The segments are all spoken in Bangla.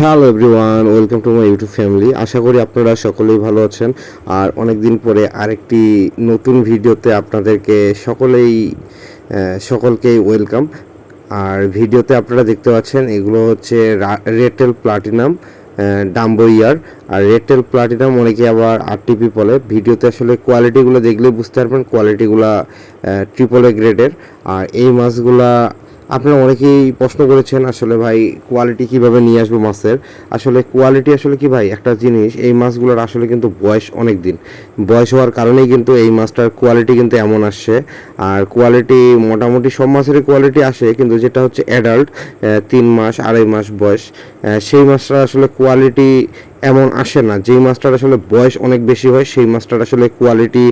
Hello everyone welcome to my YouTube family আশা করি আপনারা সকলেই ভালো আছেন। আর অনেক দিন পরে আরেকটি নতুন ভিডিওতে আপনাদেরকে সকলেই সকলকেই ওয়েলকাম আর ভিডিওতে আপনারা দেখতে পাচ্ছেন, এগুলো হচ্ছে রেটেল প্লাটিনাম ডাম্বো ইয়ার আর রেটেল প্লাটিনাম অনেকে আবার আরটিপি বলে। ভিডিওতে আসলে কোয়ালিটিগুলো দেখলে বুঝতে পারবেন কোয়ালিটিগুলো ট্রিপল এ গ্রেডের আর এই মাছগুলা আপনারা অনেকেই প্রশ্ন করেছেন আসলে ভাই কোয়ালিটি কীভাবে নিয়ে আসব মাছের। আসলে কোয়ালিটি আসলে কি ভাই? একটা জিনিস, এই মাছগুলোর আসলে কিন্তু বয়স অনেক দিন বয়স হওয়ার কারণেই কিন্তু এই মাছটার কোয়ালিটি কিন্তু এমন আসছে। আর কোয়ালিটি মোটামুটি সব মাছেরই কোয়ালিটি আসে, কিন্তু যেটা হচ্ছে অ্যাডাল্ট তিন মাস, আড়াই মাস বয়স সেই মাছটা আসলে কোয়ালিটি এমন আসে না। যেই মাছটার আসলে বয়স অনেক বেশি হয়, সেই মাছটার আসলে কোয়ালিটি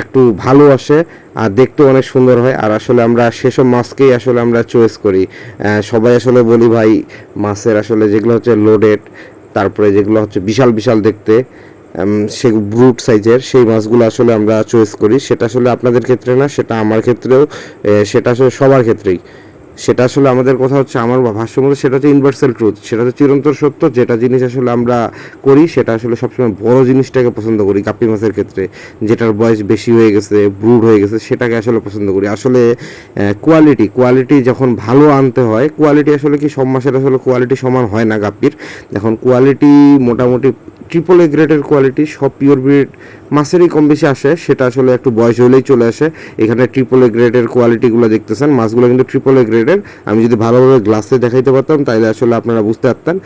একটু ভালো আসে, আর দেখতে অনেক সুন্দর হয়। আর আসলে আমরা সেসব মাছকেই আসলে আমরা চয়েস করি। সবাই আসলে বলি, ভাই, মাছের আসলে যেগুলো হচ্ছে লোডেড তারপরে যেগুলো হচ্ছে বিশাল বিশাল দেখতে সে ব্রুট সাইজের সেই মাছগুলো আসলে আমরা চয়েস করি। সেটা আসলে আপনাদের ক্ষেত্রে না, সেটা আমার ক্ষেত্রেও সেটা আসলে সবার ক্ষেত্রেই। সেটা আসলে আমাদের কথা হচ্ছে আমার ভাষ্য মধ্যে সেটা হচ্ছে ইউনিভার্সাল ট্রুথ সেটা হচ্ছে চিরন্তর সত্য, যেটা জিনিস আসলে আমরা করি, সেটা আসলে সবসময় বড় জিনিসটাকে পছন্দ করি কাপি মাছের ক্ষেত্রে, যেটার বয়স বেশি হয়ে গেছে ব্রুড হয়ে গেছে, সেটাকে আসলে পছন্দ করি। আসলে কোয়ালিটি কোয়ালিটি যখন ভালো আনতে হয় কোয়ালিটি আসলে কি সব মাসের আসলে কোয়ালিটি সমান হয় না গাপ্পির এখন কোয়ালিটি মোটামুটি ট্রিপল এ গ্রেডের কোয়ালিটি সব পিওর ব্রিড মাছেরই কম বেশি আসে, সেটা আসলে একটু বয়স হলেই চলে আসে। এখানে ট্রিপল এ গ্রেডের কোয়ালিটিগুলো দেখতেছেন, মাছগুলো কিন্তু ট্রিপল এ গ্রেডের আমি যদি ভালোভাবে গ্লাসে দেখাইতে পারতাম তাহলে আসলে আপনারা বুঝতে পারতেন।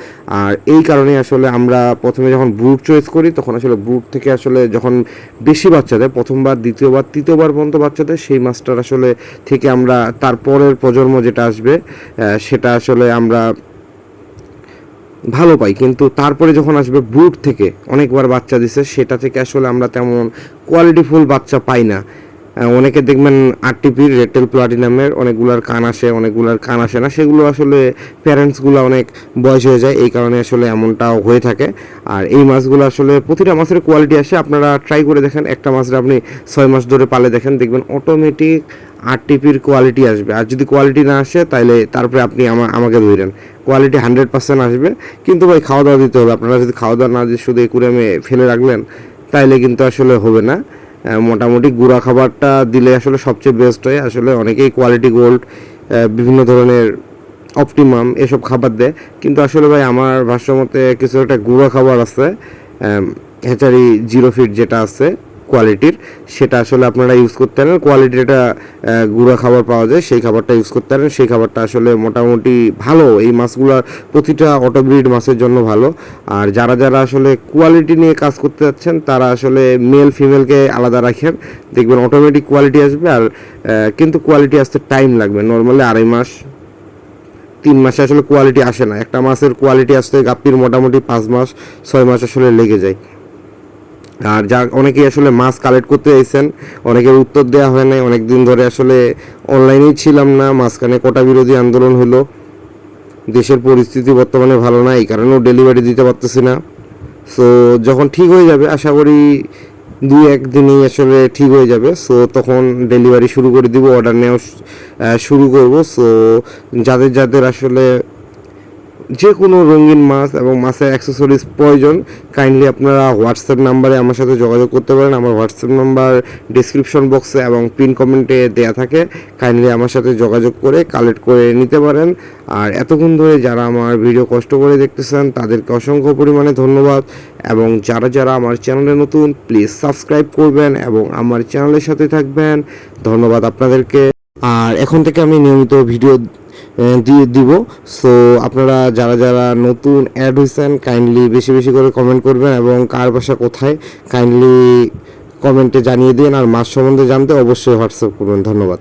আর এই কারণে আসলে আমরা প্রথমে যখন ব্রুট চয়েস করি, তখন আসলে ব্রুট থেকে আসলে যখন বেশি বাচ্চা দেয়, প্রথমবার, দ্বিতীয়বার, তৃতীয়বার পর্যন্ত বাচ্চা দেয়, সেই মাছটার আসলে থেকে আমরা তারপরের প্রজন্ম যেটা আসবে সেটা আসলে আমরা ভালো পাই, কিন্তু তারপরে যখন আসবে ব্রুট থেকে, অনেকবার বাচ্চা দিছে, সেটা থেকে আসলে আমরা তেমন কোয়ালিটিফুল বাচ্চা পাই না। অনেকে দেখবেন আরটিপির রেটেল প্লাটিনামের অনেকগুলার কান আসে, অনেকগুলার কান আসে না, সেগুলো আসলে প্যারেন্টসগুলো অনেক বয়স হয়ে যায়, এই কারণে আসলে এমনটাও হয়ে থাকে। আর এই মাছগুলো আসলে প্রতিটা মাছের কোয়ালিটি আসে, আপনারা ট্রাই করে দেখেন, একটা মাছের আপনি ছয় মাস ধরে পালে দেখেন, দেখবেন অটোমেটিক আরটিপির কোয়ালিটি আসবে। আর যদি কোয়ালিটি না আসে তাহলে তারপরে আপনি আমা, আমাকে ধরেন কোয়ালিটি হান্ড্রেড পার্সেন্ট আসবে। কিন্তু ভাই খাওয়া দাওয়া দিতে হবে। আপনারা যদি খাওয়া দাওয়া না দিয়ে শুধু একুরিয়ামে ফেলে রাখলেন, তাইলে কিন্তু আসলে হবে না। মোটামুটি গুঁড়া খাবারটা দিলে আসলে সবচেয়ে বেস্ট হয়। আসলে অনেকেই কোয়ালিটি গোল্ড বিভিন্ন ধরনের অপটিমাম এসব খাবার দেয়। কিন্তু আসলে ভাই আমার ভাষ্য মতে কিছু একটা গুঁড়া খাবার আছে হ্যাচারি জিরো ফিট যেটা আছে কোয়ালিটির সেটা আসলে আপনারা ইউজ করতে পারেন। কোয়ালিটির একটা গুঁড়া খাবার পাওয়া যায়, সেই খাবারটা ইউজ করতে পারেন। সেই খাবারটা আসলে মোটামুটি ভালো। এই মাছগুলোর প্রতিটা অটোব্রিড মাছের জন্য ভালো। আর যারা যারা আসলে কোয়ালিটি নিয়ে কাজ করতে যাচ্ছেন, তারা আসলে মেল ফিমেলকে আলাদা রাখেন। দেখবেন অটোমেটিক কোয়ালিটি আসবে আর কিন্তু কোয়ালিটি আসতে টাইম লাগবে। নর্মালি আড়াই মাস, তিন মাসে আসলে কোয়ালিটি আসে না। একটা মাছের কোয়ালিটি আসতে গাপ্পির মোটামুটি পাঁচ মাস, ছয় মাস আসলে লেগে যায়। আর যা অনেকেই আসলে মাছ কালেক্ট করতে চাইছেন, অনেকের উত্তর দেওয়া হয় নাই অনেক দিন ধরে আসলে অনলাইনেই ছিলাম না, মাঝখানে কোটা বিরোধী আন্দোলন হলো। দেশের পরিস্থিতি বর্তমানে ভালো না, এই কারণেও ডেলিভারি দিতে পারতেছি না। সো যখন ঠিক হয়ে যাবে, আশা করি দুই একদিনেই আসলে ঠিক হয়ে যাবে। সো তখন ডেলিভারি শুরু করে দিব অর্ডার নেওয়া শুরু করব। সো যাদের যাদের আসলে যে কোনো রঙিন মাছ এবং মাছের অ্যাক্সেসরিজ প্রয়োজন কাইন্ডলি আপনারা হোয়াটসঅ্যাপ নাম্বারে আমার সাথে যোগাযোগ করতে পারেন। আমার হোয়াটসঅ্যাপ নাম্বার ডিসক্রিপশন বক্সে এবং পিন কমেন্টে দেয়া থাকে। কাইন্ডলি আমার সাথে যোগাযোগ করে কালেক্ট করে নিতে পারেন। আর এতক্ষণ ধরে যারা আমার ভিডিও কষ্ট করে দেখতেছেন, তাদেরকে অসংখ্য পরিমাণে ধন্যবাদ। এবং যারা যারা আমার চ্যানেলে নতুন প্লিজ সাবস্ক্রাইব করবেন এবং আমার চ্যানেলের সাথে থাকবেন। ধন্যবাদ আপনাদেরকে। আর এখন থেকে আমি নিয়মিত ভিডিও দিয়ে দিব। সো আপনারা যারা যারা নতুন অ্যাড হয়েছেন কাইন্ডলি বেশি বেশি করে কমেন্ট করবেন এবং কার বাসা কোথায় কাইন্ডলি কমেন্টে জানিয়ে দিন। আর মাস সম্বন্ধে জানতে অবশ্যই হোয়াটসঅ্যাপ করবেন। ধন্যবাদ।